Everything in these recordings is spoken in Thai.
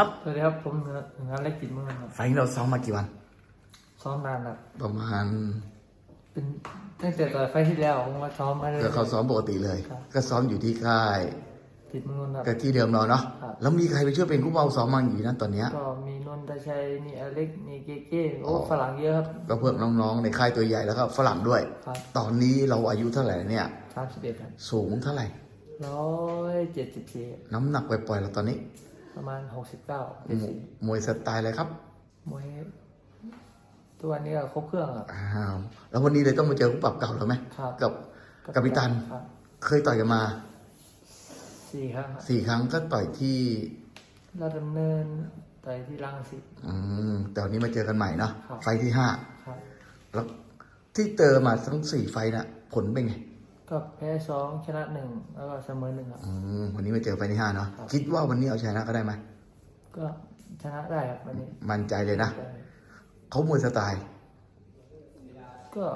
ครับ สวัสดีครับ ผมเหนือเหนือเล็กจิตเมืองครับไฟล์นี้เราซ้อมมากี่วัน ซ้อมนานครับ ประมาณเป็นตั้งแต่ต่อยไฟล์ที่แล้วผมมาซ้อมมาเลย ก็เขาซ้อมปกติเลย ครับ ก็ซ้อมอยู่ที่ค่ายจิตเมืองครับ ก็ที่เดิมเราเนาะครับ แล้วมีใครไปช่วยเป็นคู่เป้าซ้อมมังอยู่นะตอนเนี้ย ก็มีนนทชัยมีอเล็กมีเกเก้โอ้อ๋อ ฝรั่งเยอะครับ ก็เพื่อนน้องๆในค่ายตัวใหญ่แล้วก็ฝรั่งด้วย ครับ ตอนนี้เราอายุเท่าไหร่เนี่ย สามสิบเอ็ดครับสูงเท่าไหร่ ร้อยเจ็ดสิบสี่น้ำหนักปล่อยๆเราตอนนี้ ประมาณหกสิบเก้ามวยมวยสไตล์อะไรครับ มวยตัวนี้ก็ครบเครื่องครับอ้าวแล้ววันนี้เลยต้องมาเจอคู่ปรับเก่าแล้วไหมครับกับกับพิตัน ครับเคยต่อยกันมาสี่ครั้งครับสี่ครั้งก็ต่อยที่ ราชดำเนินต่อยที่รังสิต อืมแต่วันนี้มาเจอกันใหม่เนาะครับ ไฟล์ที่ห้าครับ แล้วที่เจอมาทั้งสี่ไฟล์นะผลเป็นไง ก็แพ้สองชนะหนึ่งแล้วก็เสมอหนึ่งครับ อืมวันนี้มาเจอไฟล์ที่ห้าเนาะ ครับ คิดว่าวันนี้เอาชนะก็ได้ไหมก็ชนะได้ครับวันนี้มั่นใจเลยนะแต่เขามวยสไตล์ ก็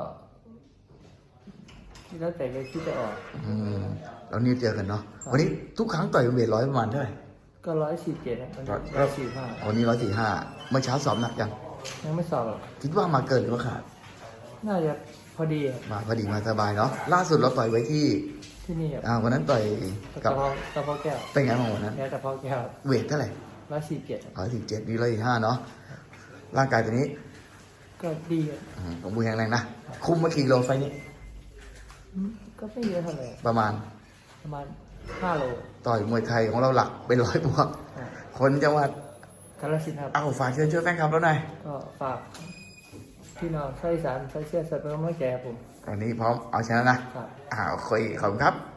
แล้วแต่แกคิดจะออก อืมแล้วนี่เจอกันเนาะครับวันนี้ทุกครั้งต่อยเวทร้อยประมาณเท่าไหร่ ก็ร้อยสี่เจ็ดมันครับร้อยสี่ห้าวันนี้ร้อยสี่ห้าเมื่อเช้าสอบหนักยัง ยังไม่สอบหรอกคิดว่ามาเกินหรือว่าขาด น่าจะ พอดีอะมาพอดีมาสบายเนาะล่าสุดเราต่อยไว้ที่ที่นี่ครับอ่าวันนั้นต่อยกกัระบเพาะกระเพาะแก้วเป็นไงบ้างวันนั้น แพ้กระเพาะแก้วเวทเท่าไหร่ร้อยสี่เจ็ดร้อยสี่เจ็ดนี่ร้อยสี่ห้าเนาะร่างกายตัวนี้ก็ดีอะอืมผมบูแข็งแรงนะคุมมากี่โลไฟล์นี้อืมก็ไม่เยอะเท่าไหร่ประมาณ ประมาณห้าโลต่อยมวยไทยของเราหลักเป็นร้อยบวก อะคนจังหวัดกาลสินธุ์ครับ เอาฝากเชิญช่วยแฟนคลับเราหน่อยก็ฝาก พี่น้องชาวอีสานชาวเชียร์สัตว์เป็นกำลังใจให้ผมตอนนี้พร้อมเอาชนะนะครับ อ่าคุยขอบคุณครับ